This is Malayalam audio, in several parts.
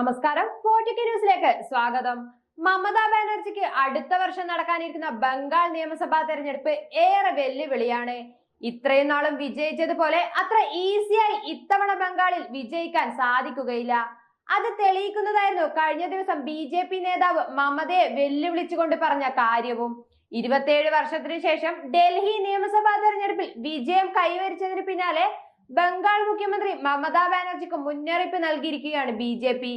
നമസ്കാരം. ന്യൂസിലേക്ക് സ്വാഗതം. മമതാ ബാനർജിക്ക് അടുത്ത വർഷം നടക്കാനിരിക്കുന്ന ബംഗാൾ നിയമസഭാ തെരഞ്ഞെടുപ്പ് ഏറെ വെല്ലുവിളിയാണ്. ഇത്രയും നാളും വിജയിച്ചതുപോലെ അത്ര ഈസിയായി ഇത്തവണ ബംഗാളിൽ വിജയിക്കാൻ സാധിക്കുകയില്ല. അത് തെളിയിക്കുന്നതായിരുന്നു കഴിഞ്ഞ ദിവസം ബി ജെ പി നേതാവ് മമതയെ വെല്ലുവിളിച്ചുകൊണ്ട് പറഞ്ഞ കാര്യവും. ഇരുപത്തിയേഴ് വർഷത്തിനു ശേഷം ഡൽഹി നിയമസഭാ തെരഞ്ഞെടുപ്പിൽ വിജയം കൈവരിച്ചതിന് പിന്നാലെ ബംഗാൾ മുഖ്യമന്ത്രി മമതാ ബാനർജിക്ക് മുന്നറിയിപ്പ് നൽകിയിരിക്കുകയാണ് ബി ജെ പി.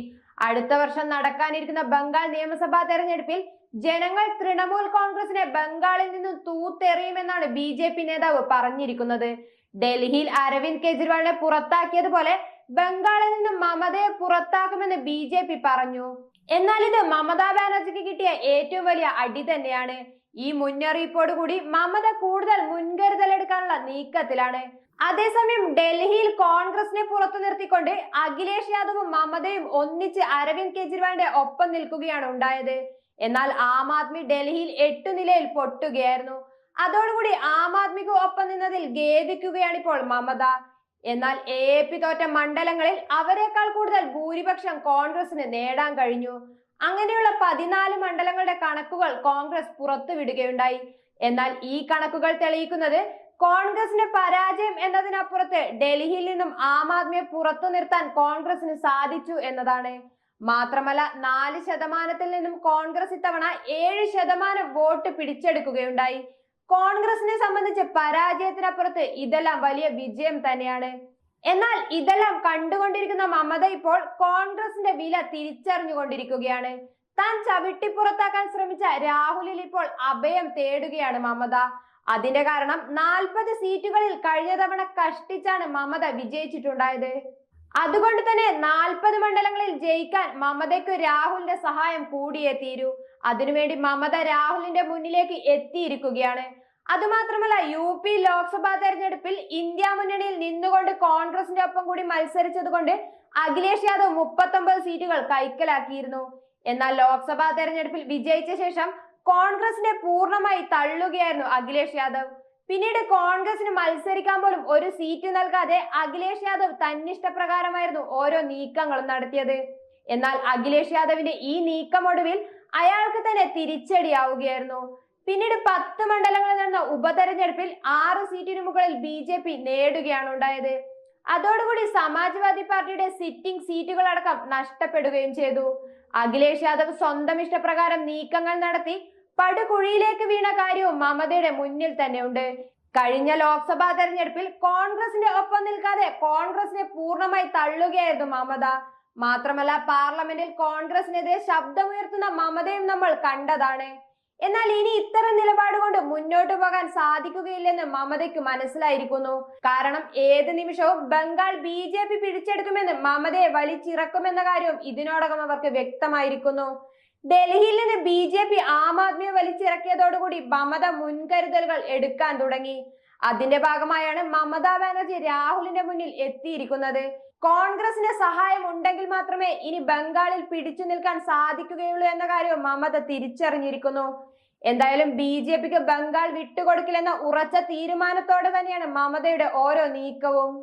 അടുത്ത വർഷം നടക്കാനിരിക്കുന്ന ബംഗാൾ നിയമസഭാ തെരഞ്ഞെടുപ്പിൽ ജനങ്ങൾ തൃണമൂൽ കോൺഗ്രസിനെ ബംഗാളിൽ നിന്ന് തൂത്തെറിയുമെന്നാണ് ബി ജെ പി നേതാവ് പറഞ്ഞിരിക്കുന്നത്. ഡൽഹിയിൽ അരവിന്ദ് കെജ്രിവാളിനെ പുറത്താക്കിയതുപോലെ ബംഗാളിൽ നിന്നും മമതയെ പുറത്താക്കുമെന്ന് ബി ജെ പി പറഞ്ഞു. എന്നാൽ ഇത് മമതാ ബാനർജിക്ക് കിട്ടിയ ഏറ്റവും വലിയ അടി തന്നെയാണ്. ഈ മുന്നറിയിപ്പോടുകൂടി മമത കൂടുതൽ മുൻകരുതലെടുക്കാനുള്ള നീക്കത്തിലാണ്. അതേസമയം ഡൽഹിയിൽ കോൺഗ്രസിനെ പുറത്തു നിർത്തിക്കൊണ്ട് അഖിലേഷ് യാദവും മമതയും ഒന്നിച്ച് അരവിന്ദ് കെജ്രിവാളിന്റെ ഒപ്പം നിൽക്കുകയാണ് ഉണ്ടായത്. എന്നാൽ ആം ആദ്മി ഡൽഹിയിൽ എട്ടു നിലയിൽ പൊട്ടുകയായിരുന്നു. അതോടുകൂടി ആം ആദ്മിക്ക് ഒപ്പം നിന്നതിൽ ഖേദിക്കുകയാണ് ഇപ്പോൾ മമത. എന്നാൽ എ പി തോറ്റ മണ്ഡലങ്ങളിൽ അവരെക്കാൾ കൂടുതൽ ഭൂരിപക്ഷം കോൺഗ്രസിന് നേടാൻ കഴിഞ്ഞു. അങ്ങനെയുള്ള പതിനാല് മണ്ഡലങ്ങളുടെ കണക്കുകൾ കോൺഗ്രസ് പുറത്തുവിടുകയുണ്ടായി. എന്നാൽ ഈ കണക്കുകൾ തെളിയിക്കുന്നത് കോൺഗ്രസിന്റെ പരാജയം എന്നതിനപ്പുറത്ത് ഡൽഹിയിൽ നിന്നും ആം ആദ്മിയെ പുറത്തു നിർത്താൻ കോൺഗ്രസിന് സാധിച്ചു എന്നതാണ്. മാത്രമല്ല നാല് ശതമാനത്തിൽ നിന്നും കോൺഗ്രസ് ഇത്തവണ ഏഴ് ശതമാനം വോട്ട് പിടിച്ചെടുക്കുകയുണ്ടായി. കോൺഗ്രസിനെ സംബന്ധിച്ച് പരാജയത്തിനപ്പുറത്ത് ഇതെല്ലാം വലിയ വിജയം തന്നെയാണ്. എന്നാൽ ഇതെല്ലാം കണ്ടുകൊണ്ടിരിക്കുന്ന മമത ഇപ്പോൾ കോൺഗ്രസിന്റെ വില തിരിച്ചറിഞ്ഞുകൊണ്ടിരിക്കുകയാണ്. താൻ ചവിട്ടി പുറത്താക്കാൻ ശ്രമിച്ച രാഹുലിൽ ഇപ്പോൾ അഭയം തേടുകയാണ് മമത. അതിന്റെ കാരണം നാൽപ്പത് സീറ്റുകളിൽ കഴിഞ്ഞ തവണ കഷ്ടിച്ചാണ് മമത വിജയിച്ചിട്ടുണ്ടായത്. അതുകൊണ്ട് തന്നെ നാൽപ്പത് മണ്ഡലങ്ങളിൽ ജയിക്കാൻ മമതയ്ക്ക് രാഹുലിന്റെ സഹായം കൂടിയേ തീരൂ അതിനുവേണ്ടി മമത രാഹുലിന്റെ മുന്നിലേക്ക് എത്തിയിരിക്കുകയാണ്. അതുമാത്രമല്ല യു പി ലോക്സഭാ തെരഞ്ഞെടുപ്പിൽ ഇന്ത്യ മുന്നണിയിൽ നിന്നുകൊണ്ട് കോൺഗ്രസിന്റെ ഒപ്പം കൂടി മത്സരിച്ചത് കൊണ്ട് അഖിലേഷ് യാദവ് മുപ്പത്തൊമ്പത് സീറ്റുകൾ കൈക്കലാക്കിയിരുന്നു. എന്നാൽ ലോക്സഭാ തെരഞ്ഞെടുപ്പിൽ വിജയിച്ച ശേഷം കോൺഗ്രസിനെ പൂർണമായി തള്ളുകയായിരുന്നു അഖിലേഷ് യാദവ്. പിന്നീട് കോൺഗ്രസിന് മത്സരിക്കാൻ പോലും ഒരു സീറ്റ് നൽകാതെ അഖിലേഷ് യാദവ് തന്നിഷ്ടപ്രകാരമായിരുന്നു ഓരോ നീക്കങ്ങളും നടത്തിയത്. എന്നാൽ അഖിലേഷ് യാദവിന്റെ ഈ നീക്കമൊടുവിൽ അയാൾക്ക് തന്നെ തിരിച്ചടിയാവുകയായിരുന്നു. പിന്നീട് പത്ത് മണ്ഡലങ്ങളിൽ നടന്ന ഉപതെരഞ്ഞെടുപ്പിൽ ആറ് സീറ്റിന് മുകളിൽ ബി ജെ പി നേടുകയാണ് ഉണ്ടായത്. അതോടുകൂടി സമാജ്വാദി പാർട്ടിയുടെ സിറ്റിംഗ് സീറ്റുകളടക്കം നഷ്ടപ്പെടുകയും ചെയ്തു. അഖിലേഷ് യാദവ് സ്വന്തം ഇഷ്ടപ്രകാരം നീക്കങ്ങൾ നടത്തി പടുകുഴിയിലേക്ക് വീണ കാര്യവും മമതയുടെ മുന്നിൽ തന്നെ ഉണ്ട് കഴിഞ്ഞ ലോക്സഭാ തെരഞ്ഞെടുപ്പിൽ കോൺഗ്രസിന്റെ ഒപ്പം നിൽക്കാതെ കോൺഗ്രസിനെ പൂർണമായി തള്ളുകയായിരുന്നു മമത. മാത്രമല്ല പാർലമെന്റിൽ കോൺഗ്രസിനെതിരെ ശബ്ദമുയർത്തുന്ന മമതയും നമ്മൾ കണ്ടതാണ്. എന്നാൽ ഇനി ഇത്തരം നിലപാട് കൊണ്ട് മുന്നോട്ട് പോകാൻ സാധിക്കുകയില്ലെന്ന് മമതയ്ക്ക് മനസ്സിലായിരിക്കുന്നു. കാരണം ഏത് നിമിഷവും ബംഗാൾ ബി ജെ പി പിടിച്ചെടുക്കുമെന്ന് മമതയെ വലിച്ചിറക്കുമെന്ന കാര്യവും ഇതിനോടകം അവർക്ക് വ്യക്തമായിരിക്കുന്നു. ഡൽഹിയിൽ നിന്ന് ബി ജെ പി ആം ആദ്മിയെ വലിച്ചിറക്കിയതോടുകൂടി മമത മുൻകരുതലുകൾ എടുക്കാൻ തുടങ്ങി. അതിന്റെ ഭാഗമായാണ് മമതാ ബാനർജി രാഹുലിന്റെ മുന്നിൽ എത്തിയിരിക്കുന്നത്. കോൺഗ്രസിന് സഹായം ഉണ്ടെങ്കിൽ മാത്രമേ ഇനി ബംഗാളിൽ പിടിച്ചു നിൽക്കാൻ സാധിക്കുകയുള്ളൂ എന്ന കാര്യവും മമത തിരിച്ചറിഞ്ഞിരിക്കുന്നു. എന്തായാലും ബി ജെ പിക്ക് ബംഗാൾ വിട്ടുകൊടുക്കില്ലെന്ന ഉറച്ച തീരുമാനത്തോടെ തന്നെയാണ് മമതയുടെ ഓരോ നീക്കവും.